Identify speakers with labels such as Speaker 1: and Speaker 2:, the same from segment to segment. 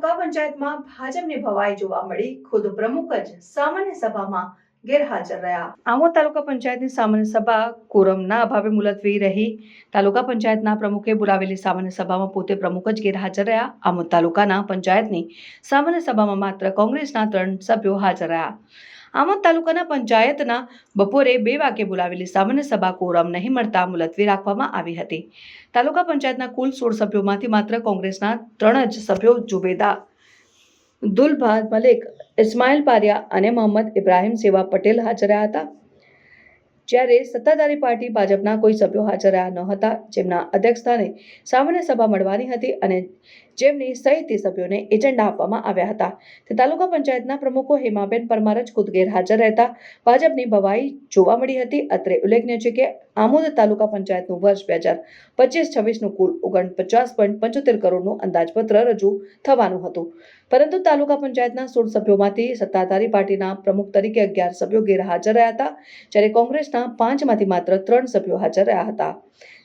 Speaker 1: તાલુકા પંચાયતમાં ભાજપની ભવાઈ જોવા મળી ખુદ પ્રમુખ જ સામાન્ય સભામાં ગેરહાજર રહ્યા. આમોદ તાલુકા પંચાયતની સામાન્ય સભા કોરમના અભાવે મુલતવી રહી. તાલુકા પંચાયતના પ્રમુખે બોલાવેલી સામાન્ય સભામાં પોતે પ્રમુખ જ ગેરહાજર રહ્યા. આમોદ તાલુકાના પંચાયતની સામાન્ય સભામાં માત્ર કોંગ્રેસના ત્રણ સભ્યો હાજર રહ્યા. આમોદ તાલુકાના પંચાયતના બપોરે બે વાગે બોલાવેલી સામાન્ય સભા કોરમ નહીં મળતા મુલતવી રાખવામાં આવી હતી. તાલુકા પંચાયતના કુલ સોળ સભ્યોમાંથી માત્ર કોંગ્રેસના ત્રણ જ સભ્યો જુબેદા દુલભાદ મલિક, ઇસ્માઇલ પારિયા અને મોહમ્મદ ઇબ્રાહીમ સેવા પટેલ હાજર રહ્યા હતા. જ્યારે સત્તાધારી પાર્ટી ભાજપના કોઈ સભ્યો હાજર રહ્યા ન હતા, જેમના અધ્યક્ષસ્થાને સામાન્ય સભા મળવાની હતી અને જેમની સહિત સભ્યોને એજન્ડા આપવામાં આવ્યા હતા. તે તાલુકા પંચાયતના પ્રમુખો હેમાબેન પરમાર જ ખુદ ગેરહાજર રહેતા ભાજપની ભવાઈ જોવા મળી હતી. અત્રે ઉલ્લેખનીય છે કે, આમોદ તાલુકા પંચાયતનું વર્ષ બે હજાર પચીસ છવ્વીસનું કુલ ઓગણપચાસ પોઈન્ટ પંચોતેર કરોડનું અંદાજપત્ર રજૂ થવાનું હતું. પરંતુ તાલુકા પંચાયતના સોળ સભ્યોમાંથી સત્તાધારી પાર્ટીના પ્રમુખ તરીકે અગિયાર સભ્યો ગેરહાજર રહ્યા હતા. જ્યારે કોંગ્રેસના પાંચમાંથી માત્ર ત્રણ સભ્યો હાજર રહ્યા હતા.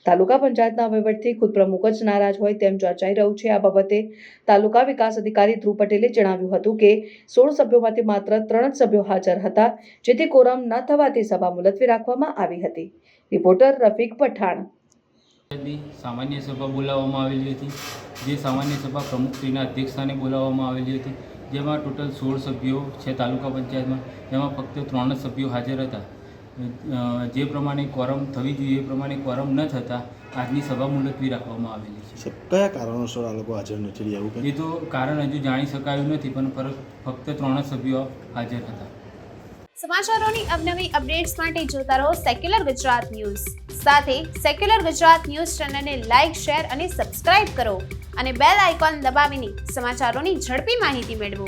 Speaker 1: તાલુકા પંચાયતના વહીવટથી ખુદ પ્રમુખ જ નારાજ હોય તેમ ચર્ચાઈ રહ્યું છે. આ બાબતે તાલુકા વિકાસ અધિકારી ધ્રુવ પટેલે જણાવ્યું હતું કે, સોળ સભ્યોમાંથી માત્ર ત્રણ જ સભ્યો હાજર હતા, જેથી કોરમ ન થવાથી સભા મુલતવી રાખવામાં આવી હતી. રિપોર્ટર રફીક પઠાણ.
Speaker 2: સામાન્ય સભા બોલાવવામાં આવેલી હતી. જે સામાન્ય સભા પ્રમુખશ્રીના અધ્યક્ષસ્થાને બોલાવવામાં આવેલી હતી. જેમાં ટોટલ સોળ સભ્યો છે તાલુકા પંચાયતમાં. જેમાં ફક્ત ત્રણ જ સભ્યો હાજર હતા. જે પ્રમાણે કોરમ થવી જોઈએ એ પ્રમાણે કોરમ ન થતાં આજની સભા મુલતવી રાખવામાં આવેલી છે.
Speaker 3: કયા કારણોસર આ લોકો હાજર નથી રહ્યા એવું
Speaker 2: એ તો કારણ હજુ જાણી શકાયું નથી પણ ફક્ત ત્રણ જ સભ્યો હાજર હતા.
Speaker 4: સમાચારોની અવનવી અપડેટ્સ માટે જોતા રહો સેક્યુલર ગુજરાત ન્યૂઝ સાથે સેક્યુલર ગુજરાત ન્યૂઝ ચેનલને લાઇક શેર અને સબસ્ક્રાઇબ કરો અને બેલ આઇકોન દબાવીને સમાચારોની ઝડપી માહિતી મેળવો.